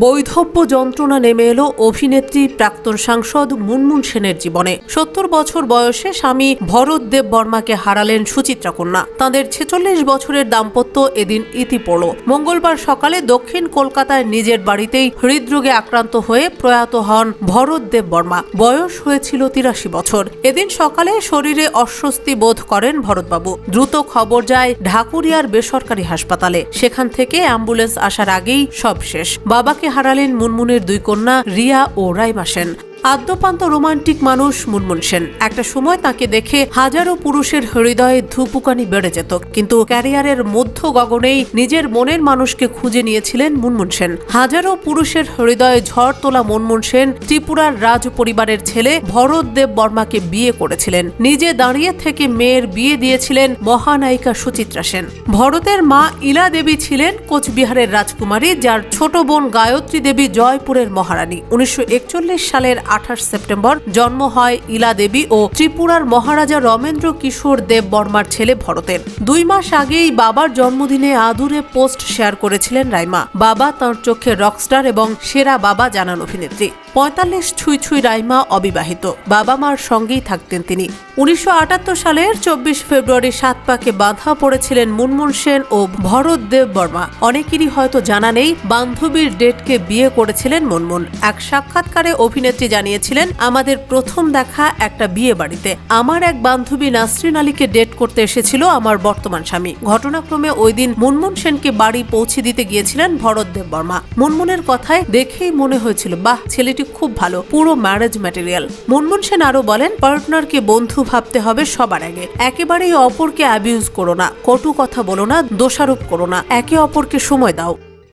বৈধব্য যন্ত্রণা নেমে এলো অভিনেত্রী, প্রাক্তন সাংসদ মুনমুন সেনের জীবনে। সত্তর বছর বয়সে স্বামী ভরত দেব বর্মাকে হারালেন সুচিত্রা কন্যা। তাঁদের ছেচল্লিশ বছরের দাম্পত্য এদিন ইতি পড়ল। মঙ্গলবার সকালে দক্ষিণ কলকাতায় নিজের বাড়িতেই হৃদরোগে আক্রান্ত হয়ে প্রয়াত হন ভরত দেব বর্মা। বয়স হয়েছিল তিরাশি বছর। এদিন সকালে শরীরে অস্বস্তি বোধ করেন ভরতবাবু। দ্রুত খবর যায় ঢাকুরিয়ার বেসরকারি হাসপাতালে। সেখান থেকে অ্যাম্বুলেন্স আসার আগেই সব শেষ। বাবাকে হারালেন মুনমুনের দুই কন্যা রিয়া ও রাইমা সেন। আদ্যপান্ত রোমান্টিক মানুষ মুনমুন সেন। একটা সময় তাকে দেখে হাজারো পুরুষের হৃদয়ে ধুপুকানি বেড়ে যেত, কিন্তু ক্যারিয়ারের মধ্য গগনেই নিজের মনের মানুষকে খুঁজে নিয়েছিলেন মুনমুন সেন। হাজারো পুরুষের হৃদয়ে ঝড় তোলা মুনমুন সেন ত্রিপুরার রাজ পরিবারের ছেলে ভরত দেব বর্মাকে বিয়ে করেছিলেন। নিজে দাঁড়িয়ে থেকে মেয়ের বিয়ে দিয়েছিলেন মহানায়িকা সুচিত্রা সেন। ভরতের মা ইলা দেবী ছিলেন কোচবিহারের রাজকুমারী, যার ছোট বোন গায়ত্রী দেবী জয়পুরের মহারানী। উনিশশো একচল্লিশ সালের আঠাশ সেপ্টেম্বর জন্ম হয় ইলা দেবী ও ত্রিপুরার মহারাজা রমেন্দ্র কিশোর দেব বর্মার ছেলে ভরতের। দুই মাস আগেই বাবার জন্মদিনে আদুরে পোস্ট শেয়ার করেছিলেন রাইমা। বাবা তাঁর চোখে রকস্টার এবং সেরা বাবা জানান অভিনেত্রী। পঁয়তাল্লিশ ছুঁই ছুঁই রাইমা অবিবাহিত। বাবা মার সঙ্গেই থাকতেন তিনি। উনিশশো আটাত্তর সালের চব্বিশ ফেব্রুয়ারি সাত পাকে বাধা পড়েছিলেন মুনমুন সেন ও ভরত দেব বর্মা। অনেকেরই হয়তো জানা নেই বান্ধবীর ডেটকে বিয়ে করেছিলেন মুনমুন। এক সাক্ষাৎকারে অভিনেত্রী জানিয়েছিলেন, আমাদের প্রথম দেখা একটা বিয়ে বাড়িতে। আমার এক বান্ধবী নাসরিন আলীকে ডেট করতে এসেছিল আমার বর্তমান স্বামী। ঘটনাক্রমে ওই দিন মুনমুন সেনকে বাড়ি পৌঁছে দিতে গিয়েছিলেন ভরত দেব বর্মা। মুনমুনের কথায় দেখেই মনে হয়েছিল, বাহ, ছেলেটি খুব ভালো, পুরো ম্যারেজ ম্যাটেরিয়াল মুনমুন সেন আরও বলেন, পার্টনারকে বন্ধু ভাবতে হবে সবার আগে। একেবারেই অপরকে অ্যাবিউজ করো না, কটু কথা বলো না, দোষারোপ করো না। একে অপরকে সময় দাও।